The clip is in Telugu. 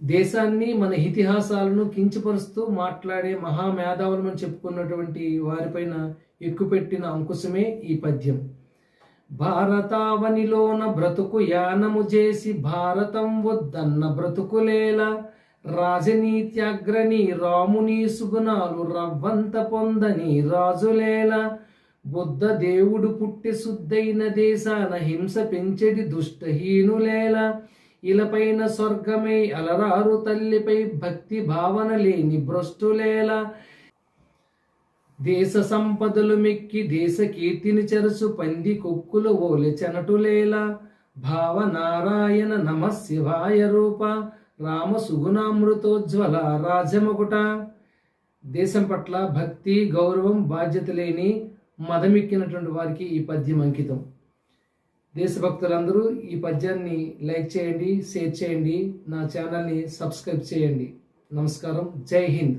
దేశాన్ని మన ఇతిహాసాలను కించపరుస్తూ మాట్లాడే మహామేధావులను చెప్పుకున్నటువంటి వారిపైన ఎక్కుపెట్టిన అంకుశమే ఈ పద్యం. భారతావనిలోన బ్రతుకు యానము చేసి భారతం వద్దన్న బ్రతుకులేల రాజనీత్యాగ్రని రాముని సుగుణాలు రవ్వంత పొందని రాజులేల బుద్ధ దేవుడు పుట్టి శుద్ధైన దేశాన హింస పెంచెడి దుష్టహీనులేలా ఇలపైన స్వర్గమై అలరారు తల్లిపై భక్తి భావన లేని భ్రష్టులేల. దేశ సంపదలు మెక్కి దేశ కీర్తిని చెరసు పంది కొక్కులు ఓలి చెనటులేలా. భావనారాయణ నమ శివాయ రూప రామ సుగుణామృతోజ్వల రాజముకుట దేశం పట్ల భక్తి గౌరవం బాధ్యత లేని మదమెక్కినటువంటి వారికి ఈ పద్యం అంకితం. దేశభక్తులందరూ ఈ పద్యాన్ని లైక్ చేయండి షేర్ చేయండి నా ఛానల్ని సబ్స్క్రైబ్ చేయండి. నమస్కారం. జై హింద్.